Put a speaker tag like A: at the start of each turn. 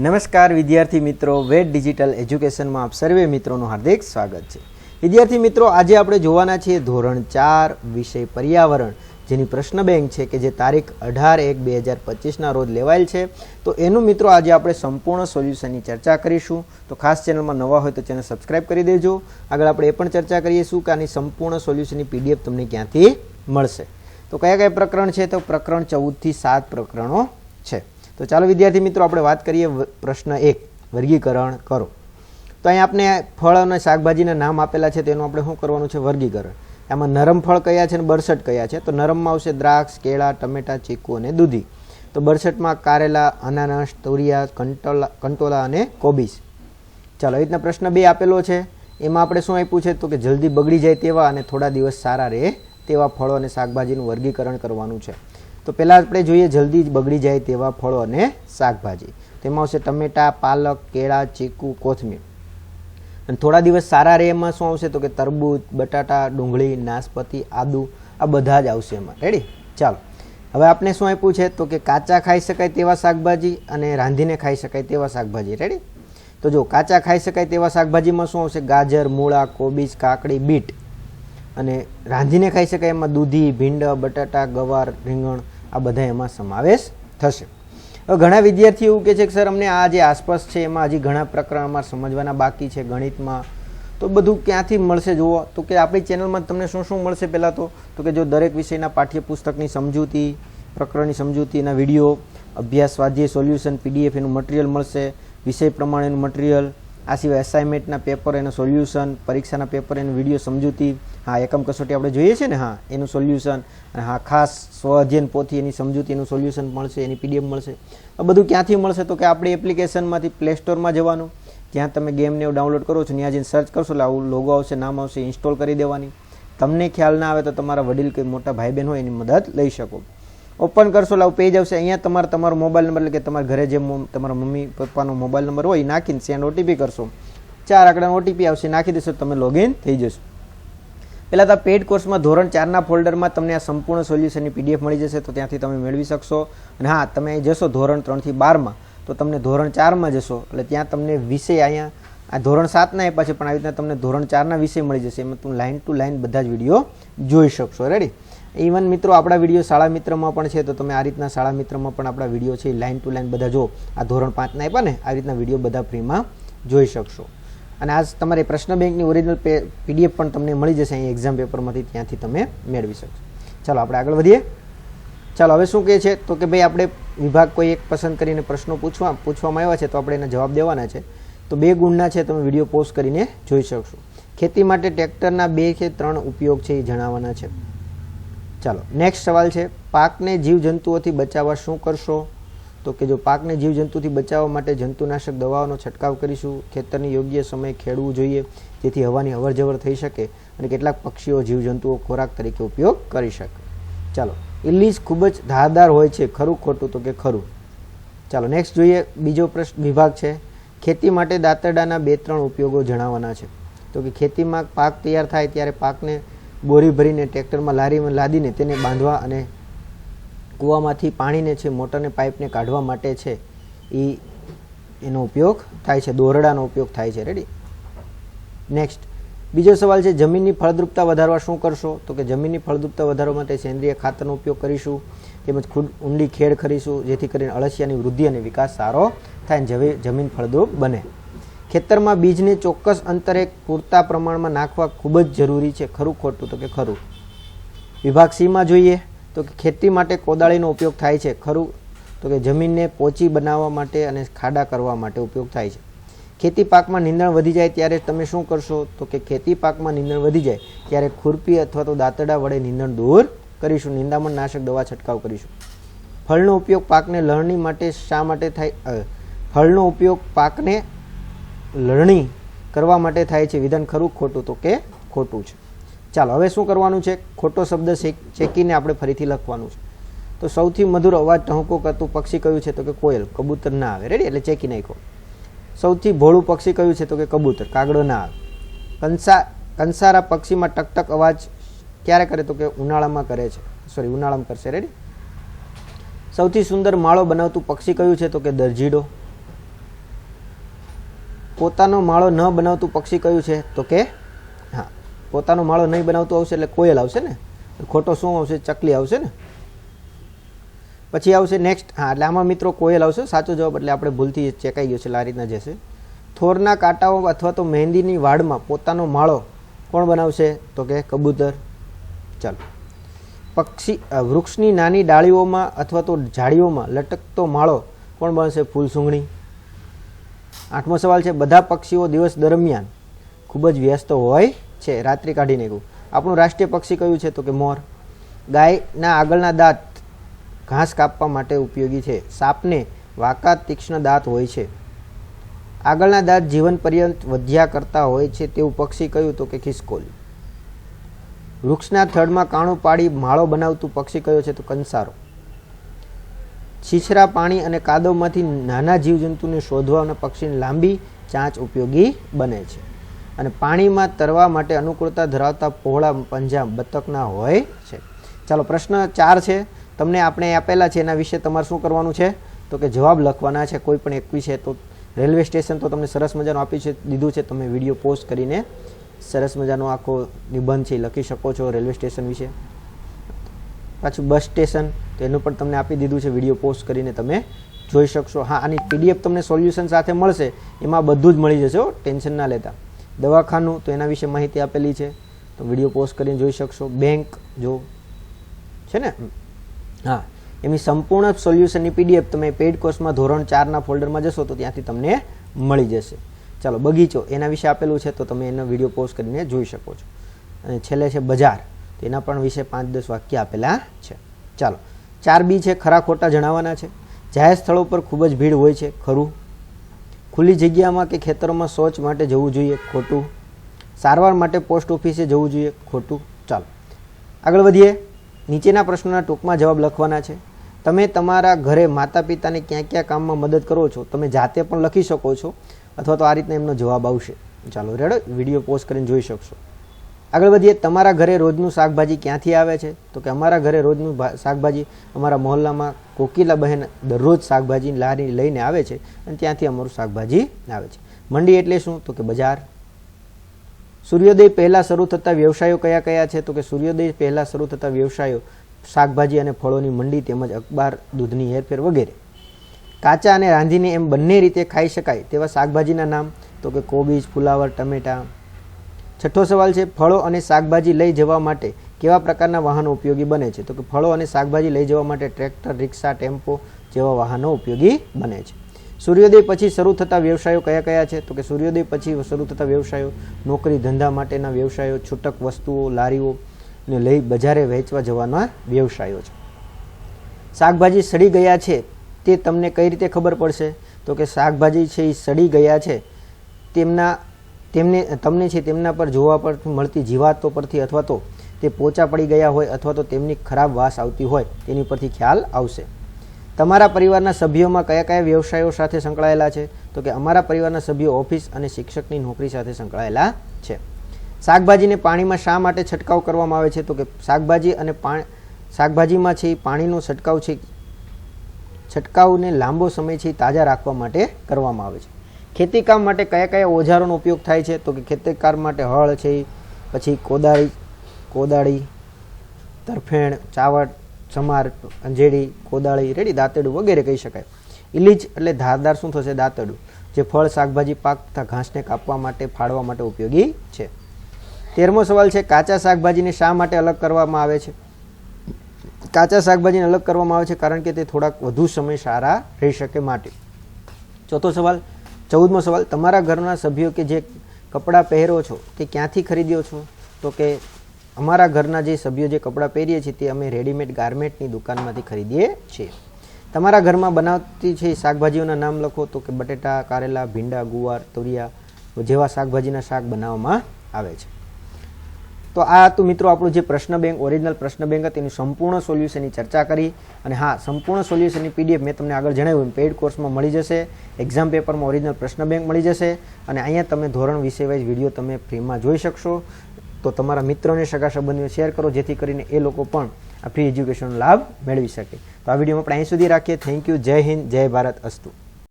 A: નમસ્કાર વિદ્યાર્થી મિત્રો વેટ ડિજિટલ એજ્યુકેશનમાં આપ સર્વે મિત્રોનું હાર્દિક સ્વાગત છે. વિદ્યાર્થી મિત્રો, આજે આપણે જોવાના છીએ ધોરણ ચાર વિષય પર્યાવરણ, જેની પ્રશ્ન બેંક છે કે જે તારીખ અઢાર એક બે હજાર પચીસના રોજ લેવાયેલ છે. તો એનું મિત્રો, આજે આપણે સંપૂર્ણ સોલ્યુશનની ચર્ચા કરીશું. તો ખાસ ચેનલમાં નવા હોય તો ચેનલ સબસ્ક્રાઈબ કરી દેજો. આગળ આપણે એ પણ ચર્ચા કરીશું કે આની સંપૂર્ણ સોલ્યુશનની પીડીએફ તમને ક્યાંથી મળશે. તો કયા કયા પ્રકરણ છે? તો પ્રકરણ ચૌદથી સાત પ્રકરણો છે. તો ચાલો વિદ્યાર્થી મિત્રો, આપણે વાત કરીએ પ્રશ્ન એક, વર્ગીકરણ કરો. તો અહીં આપણે ફળ અને શાકભાજીના નામ આપેલા છે તેનું આપણે શું કરવાનું છે, વર્ગીકરણ. એમાં નરમ ફળ કયા છે અને બરસટ કયા છે? તો નરમમાં આવશે દ્રાક્ષ, કેળા, ટમેટા, ચીકુ અને દૂધી. તો બરસટમાં કારેલા, અનાનસ, તુરિયા, કંટોલા કંટોલા અને કોબીજ. ચાલો, એ રીતના પ્રશ્ન બે આપેલો છે. એમાં આપણે શું આપ્યું છે? તો કે જલ્દી બગડી જાય તેવા અને થોડા દિવસ સારા રહે તેવા ફળો અને શાકભાજીનું વર્ગીકરણ કરવાનું છે. તો પહેલાં આપણે જોઈએ જલ્દી બગડી જાય તેવા ફળો અને શાકભાજી. તેમાં આવશે ટમેટા, પાલક, કેળા, ચીકુ, કોથમીર. અને થોડા દિવસ સારા રહે એમાં શું આવશે? તો કે તરબૂચ, બટાટા, ડુંગળી, નાશપતી, આદુ, આ બધા જ આવશે એમાં. રેડી ચાલો. હવે આપણે શું આપ્યું છે? તો કે કાચા ખાઈ શકાય તેવા શાકભાજી અને રાંધીને ખાઈ શકાય તેવા શાકભાજી. રેડી તો જો કાચા ખાઈ શકાય તેવા શાકભાજીમાં શું આવશે? ગાજર, મૂળા, કોબીજ, કાકડી, બીટ. અને રાંધીને ખાઈ શકાય એમાં દૂધી, ભીંડ, બટાટા, ગવાર, રીંગણ આ બધા એમાં સમાવેશ થશે. હવે ઘણા વિદ્યાર્થીઓ એવું કહે છે કે સર, અમને આ જે આસપાસ છે, એમાં હજી ઘણા પ્રકરણ અમારે સમજવાના બાકી છે ગણિતમાં. તો બધું ક્યાંથી મળશે? જુઓ, તો કે આપણી ચેનલમાં તમને શું શું મળશે પહેલાં તો? તો કે જો દરેક વિષયના પાઠ્યપુસ્તકની સમજૂતી, પ્રકરણની સમજૂતી એના વીડિયો, અભ્યાસ સ્વાધ્યાય સોલ્યુશન, પીડીએફ એનું મટીરિયલ મળશે, વિષય પ્રમાણેનું મટીરિયલ આ સિવાય અસાઇનમેન્ટના પેપર એનું સોલ્યુશન પરીક્ષાના પેપર એનું વીડિયો સમજૂતી, હા, એકમ કસોટી આપણે જોઈએ છે ને, હા, એનું સોલ્યુશન અને હા, ખાસ સ્વ અધ્યયન પોથી એની સમજૂતી, એનું સોલ્યુશન મળશે, એની પીડીએફ મળશે. આ બધું ક્યાંથી મળશે તો કે આપણી એપ્લિકેશનમાંથી પ્લે સ્ટોરમાં જવાનું. જ્યાં તમે ગેમને એવું ડાઉનલોડ કરો છો, ત્યાં જઈને સર્ચ કરશો, એટલે આવું લોગો આવશે, નામ આવશે ઇન્સ્ટોલ કરી દેવાની. તમને ખ્યાલ ના આવે તો તમારા વડીલ કે મોટા ભાઈ બહેન હોય એની મદદ લઈ શકો. ઓપન કરશો એટલે પેજ આવશે. અહીંયા તમારે તમારો મોબાઈલ નંબર એટલે કે તમારા ઘરે જે તમારા મમ્મી, પપ્પાનો મોબાઈલ નંબર હોય નાખીને સેન્ડ ઓટીપી કરશો. ચાર આંકડાનો ઓટીપી આવશે નાખી દેશો, તમે લોગિન થઈ જશો. પહેલાં તો પેડ કોર્સમાં ધોરણ ચારના ફોલ્ડરમાં તમને આ સંપૂર્ણ સોલ્યુશનની પીડીએફ મળી જશે, તો ત્યાંથી તમે મેળવી શકશો. અને હા, તમે જશો ધોરણ ત્રણથી બારમાં તો તમને ધોરણ ચારમાં જશો. એટલે ત્યાં તમને વિષય અહીંયા, આ ધોરણ સાતના આપ્યા છે, પણ આવી રીતના તમને ધોરણ ચારના વિષય મળી જશે. એમાં તમે લાઇન ટુ લાઇન બધા જ વીડિયો જોઈ શકશો. રેડી ઇવન મિત્રો, આપણા વીડિયો શાળા મિત્રમાં પણ છે, તો તમે આ રીતના શાળા મિત્રમાં પણ આપણા વીડિયો છે લાઇન ટુ લાઇન બધા જો આ ધોરણ પાંચના આપ્યા ને, આ રીતના વીડિયો બધા ફ્રીમાં જોઈ શકશો. અને આજ તમારે પ્રશ્ન બેંકની ઓરિજિનલ પીડીએફ પણ તમને મળી જશે, અહીં એક્ઝામ પેપરમાંથી ત્યાંથી તમે મેળવી શકશો. ચાલો, આપણે આગળ વધીએ. ચાલો, હવે શું કહે છે? તો કે ભાઈ, આપણે વિભાગ કોઈ એક પસંદ કરીને પ્રશ્નો પૂછવા, પૂછવામાં આવ્યા છે, તો આપણે એના જવાબ દેવાના છે. તો બે ગુણના છે, તમે વીડિયો પોસ્ટ કરીને જોઈ શકશો. ખેતી માટે ટ્રેક્ટરના બે કે ત્રણ ઉપયોગ છે, એ જણાવવાના છે. ચાલો નેક્સ્ટ સવાલ છે, પાકને જીવજંતુઓથી બચાવવા શું કરશો? તો કે જો પાકને જીવજંતુથી બચાવવા માટે જંતુનાશક દવાઓનો છંટકાવ કરીશું, ખેતરની યોગ્ય સમયે ખેડવું જોઈએ, જેથી હવાની અવરજવર થઈ શકે અને કેટલાક પક્ષીઓ જીવજંતુઓ ખોરાક તરીકે ઉપયોગ કરી શકે. ચાલો ઇલ્લીસ ખૂબ જ ધારદાર હોય છે, ખરું ખોટું તો કે ખરું? ચાલો નેક્સ્ટ જોઈએ, બીજો પ્રશ્ન વિભાગ છે, ખેતી માટે દાંતરડાના બે ત્રણ ઉપયોગો જણાવવાના છે. તો કે ખેતીમાં પાક તૈયાર થાય ત્યારે પાકને બોરી ભરીને ટ્રેક્ટરમાં લારીમાં લાદીને તેને બાંધવા અને કૂવામાંથી પાણીને છે મોટરને પાઇપને કાઢવા માટે છે. એ એનો ઉપયોગ થાય છે, દોરડાનો ઉપયોગ થાય છે. રેડી નેક્સ્ટ બીજો સવાલ છે, જમીનની ફળદ્રુપતા વધારવા શું કરશો? તો કે જમીનની ફળદ્રુપતા વધારવા માટે સેન્દ્રિય ખાતરનો ઉપયોગ કરીશું, તેમજ ખુદ ઊંડી ખેડ કરીશું, જેથી કરીને અળસિયાની વૃદ્ધિ અને વિકાસ સારો થાય જમીન ફળદ્રુપ બને. ખેતરમાં બીજને ચોક્કસ અંતરે પૂરતા પ્રમાણમાં નાખવા ખૂબ જ જરૂરી છે. ખરું ખોટું? તો કે ખરું. વિભાગ સીમાં જોઈએ તો કે ખેતી માટે કોદાળીનો ઉપયોગ થાય છે. ખરું? તો કે જમીનને પોચી બનાવવા માટે અને ખાડા કરવા માટે ઉપયોગ થાય છે. ખેતી પાકમાં નીંદણ વધી જાય ત્યારે તમે શું કરશો? તો કે ખેતી પાકમાં નીંદણ વધી જાય ત્યારે ખુરપી અથવા તો દાંતડા વડે નીંદણ દૂર કરીશું. નિંદામણ નાશક દવા છંટકાવ કરીશું. ફળનો ઉપયોગ પાકને લણણી માટે શા માટે થાય? ફળનો ઉપયોગ પાકને લણણી કરવા માટે થાય છે. વિધાન ખરું ખોટું? તો કે ખોટું છે. ચાલો, હવે શું કરવાનું છે? ખોટો શબ્દ ચેકીને આપણે ફરીથી લખવાનું છે. તો સૌથી મધુર અવાજ ટહુકો કરતું પક્ષી કયું છે? તો કે કોયલ. કબૂતર ના આવે. રેડી એટલે ચેકી નાખો સૌથી ભોળું પક્ષી કયું છે? તો કે કબૂતર. કાગડો ના આવે. કંસા, કંસારા પક્ષીમાં ટકટક અવાજ ક્યારે કરે? તો કે ઉનાળામાં કરે છે. સોરી ઉનાળામાં કરશે. રેડી સૌથી સુંદર માળો બનાવતું પક્ષી કયું છે? તો કે દરજીડો. પોતાનો માળો ન બનાવતું પક્ષી કયું છે? તો કે, હા, પોતાનો માળો નહીં બનાવતું આવશે એટલે કોયલ આવશે ને? ખોટો શું આવશે? ચકલી આવશે ને? પછી આવશે નેક્સ્ટ હા, એટલે આમાં મિત્રો કોયલ આવશે. સાચો જવાબ એટલે આપણે ભૂલથી ચેકાઈ ગયો છે આ રીતના જશે થોરના કાંટાઓ અથવા તો મહેંદીની વાડમાં પોતાનો માળો કોણ બનાવશે? તો કે કબૂતર. ચાલો. પક્ષી વૃક્ષની નાની ડાળીઓમાં અથવા તો ઝાડીઓમાં લટકતો માળો કોણ બનશે? ફૂલ સૂંઘણી આઠમો સવાલ છે, બધા પક્ષીઓ દિવસ દરમિયાન ખૂબ જ વ્યસ્ત હોય છે. રાત્રિ કાઢી નાખ્યું આપણું રાષ્ટ્રીય પક્ષી કયું છે તો કે મોર. ગાયના આગળના દાંત ઘાસ કાપવા માટે ઉપયોગી છે. સાપને વાંકા તીક્ષ્ણ દાંત હોય છે. આગળના દાંત જીવન પર્યંત વધ્યા કરતા હોય છે તેવું પક્ષી કયું તો કે ખિસકોલ. વૃક્ષના થડમાં કાણું પાડી માળો બનાવતું પક્ષી કયો છે તો કંસારો. છીછરા પાણી અને કાદવમાંથી નાના જીવજંતુને શોધવા અને પક્ષીની લાંબી ચાંચ ઉપયોગી બને છે. અને પાણીમાં તરવા માટે અનુકૂળતા ધરાવતા પહોળા પંજા બતકના હોય છે. ચાલો, પ્રશ્ન ચાર છે. તમને આપણે આપેલા છે, એના વિશે તમારે શું કરવાનું છે? તો કે જવાબ લખવાના છે, કોઈ પણ એક વિશે તો રેલવે સ્ટેશન તો તમને સરસ મજાનું આપ્યું છે, દીધું છે, તમે વીડિયો પોસ્ટ કરીને સરસ મજાનો આખો નિબંધ છે લખી શકો છો રેલવે સ્ટેશન વિશે. પાછું બસ સ્ટેશન. તો એનું પણ તમને આપી દીધું છે વીડિયો પોસ્ટ કરીને તમે જોઈ શકશો. હા, આની પીડીએફ તમને સોલ્યુશન સાથે મળશે. એમાં બધું જ મળી જશે ટેન્શન ના લેતા. દવાખાનું તો એના વિશે માહિતી આપેલી છે, તો વીડિયો પોસ્ટ કરીને જોઈ શકશો. બેંક જો છે ને? હા એમની સંપૂર્ણ સોલ્યુશનની પીડીએફ તમે પેઇડ કોર્સમાં ધોરણ ચારના ફોલ્ડરમાં જશો, તો ત્યાંથી તમને મળી જશે. ચાલો, બગીચો એના વિશે આપેલું છે, તો તમે એનો વીડિયો પોસ્ટ કરીને જોઈ શકો છો. અને છેલ્લે છે બજાર, તો એના પણ વિશે પાંચ દસ વાક્ય આપેલા છે. ચાલો ચાર બી છે, ખરા ખોટા જણાવવાના છે. જાહેર સ્થળો પર ખૂબ જ ભીડ હોય છે, ખરું. ખુલ્લી જગ્યામાં કે ખેતરોમાં શૌચ માટે જવું જોઈએ, ખોટું. સારવાર માટે પોસ્ટ ઓફિસે જવું જોઈએ, ખોટું. ચાલો. આગળ વધીએ. નીચેના પ્રશ્નોના ટૂંકમાં જવાબ લખવાના છે. તમે તમારા ઘરે માતા પિતાને ક્યાં ક્યાં કામમાં મદદ કરો છો? તમે જાતે પણ લખી શકો છો અથવા તો આ રીતના એમનો જવાબ આવશે. ચાલો, રેડો. વીડિયો પોસ્ટ કરીને જોઈ શકશો. આગળ વધીએ, તમારા ઘરે રોજનું શાકભાજી ક્યાંથી આવે છે? તો કે અમારા ઘરે રોજનું શાકભાજી અમારા મહોલ્લામાં કોકિલા બહેન દરરોજ શાકભાજી લારી લઈને આવે છે અને ત્યાંથી અમારું શાકભાજી આવે છે. મંડી એટલે શું? તો કે બજાર. સૂર્યોદય પહેલાં શરૂ થતા વ્યવસાયો કયા કયા છે? તો કે સૂર્યોદય પહેલાં શરૂ થતા વ્યવસાયો શાકભાજી અને ફળોની મંડી તેમજ અખબાર, દૂધની હેરફેર વગેરે. કાચા અને રાંધીને એમ બંને રીતે ખાઈ શકાય તેવા શાકભાજીના નામ. તો કે કોબીજ, ફુલાવર, ટમેટા છઠ્ઠો સવાલ છે, ફળો અને શાકભાજી લઈ જવા માટે કેવા પ્રકારના વાહનો ઉપયોગી બને છે? તો કે ફળો અને શાકભાજી લઈ જવા માટે ટ્રેક્ટર, રિક્ષા, ટેમ્પો જેવા વાહનો ઉપયોગી બને છે. સૂર્યોદય પછી શરૂ થતા વ્યવસાયો કયા કયા છે? તો કે સૂર્યોદય પછી શરૂ થતા વ્યવસાયો, નોકરી ધંધા માટેના વ્યવસાયો, છૂટક વસ્તુઓ, લારીઓ ને લઈ બજારે વહેંચવા જવાના વ્યવસાયો છે. શાકભાજી સડી ગયા છે, તે તમને કઈ રીતે ખબર પડશે? તો કે શાકભાજી છે, એ સડી ગયા છે, તેમના તેમને, તમને છે તેમના પર જોવા પર મળતી જીવાતો પરથી અથવા તો તે પોચા પડી ગયા હોય અથવા તો તેમની ખરાબ વાસ આવતી હોય, તેની પરથી ખ્યાલ આવશે. તમારા પરિવારના સભ્યોમાં કયા કયા વ્યવસાયો સાથે સંકળાયેલા છે? તો કે અમારા પરિવારના સભ્યો ઓફિસ અને શિક્ષકની નોકરી સાથે સંકળાયેલા છે. શાકભાજીને પાણીમાં શા માટે છંટકાવ કરવામાં આવે છે? તો કે શાકભાજી અને પાણી, શાકભાજીમાં છે પાણીનો છંટકાવ છે, છંટકાવને લાંબો સમય છે તાજા રાખવા માટે કરવામાં આવે છે. ખેતીકામ માટે કયા કયા ઓજારોનો ઉપયોગ થાય છે? તો કે ખેતીકાર માટે હળ છે, પછી કોદાળી કોદાળી, તરફેણ, ચાવટ, ચમાર અંજેડી કોદાળી, રેડી, દાંતડું વગેરે કહી શકાય. ઇલીજ એટલે ધારદાર શું થશે? દાંતડું, જે ફળ, શાકભાજી, પાક તથા ઘાસને કાપવા માટે, ફાળવા માટે ઉપયોગી છે. તેરમો સવાલ છે, કાચા શાકભાજીને શા માટે અલગ કરવામાં આવે છે? કાચા શાકભાજીને અલગ કરવામાં આવે છે કારણ કે તે થોડાક વધુ સમય સારા રહી શકે માટે. ચોથો સવાલ ચૌદમો સવાલ, તમારા ઘરના સભ્યો કે જે કપડાં પહેરો છો, તે ક્યાંથી ખરીદ્યો છો? તો કે અમારા ઘરના જે સભ્યો જે કપડાં પહેરીએ છીએ, તે અમે રેડીમેડ ગાર્મેન્ટની દુકાનમાંથી ખરીદીએ છીએ. તમારા ઘરમાં બનાવતી છે શાકભાજીઓના નામ લખો, તો કે બટેટા, કારેલા, ભીંડા, ગુવાર, તુરિયા જેવા શાકભાજીના શાક બનાવવામાં આવે છે. તો આ હતું મિત્રો આપણું જે પ્રશ્ન બેંક ઓરિજિનલ પ્રશ્ન બેંક હતી, એની સંપૂર્ણ સોલ્યુશનની ચર્ચા કરી. અને હા, સંપૂર્ણ સોલ્યુશનની પીડીએફ મેં તમને આગળ જણાવ્યું પેઇડ કોર્સમાં મળી જશે એક્ઝામ પેપરમાં ઓરિજિનલ પ્રશ્ન બેંક મળી જશે, અને અહીંયા તમે ધોરણ વિષય વાઇઝ વીડિયો તમે ફ્રીમાં જોઈ શકશો. તો તમારા મિત્રોને, સગા સંબંધીઓ શેર કરો, જેથી કરીને એ લોકો પણ આ ફ્રી એજ્યુકેશનનો લાભ મેળવી શકે. તો આ વિડીયોમાં આપણે અહીં સુધી રાખીએ. થેન્ક યુ જય હિન્દ, જય ભારત, અસ્તુ.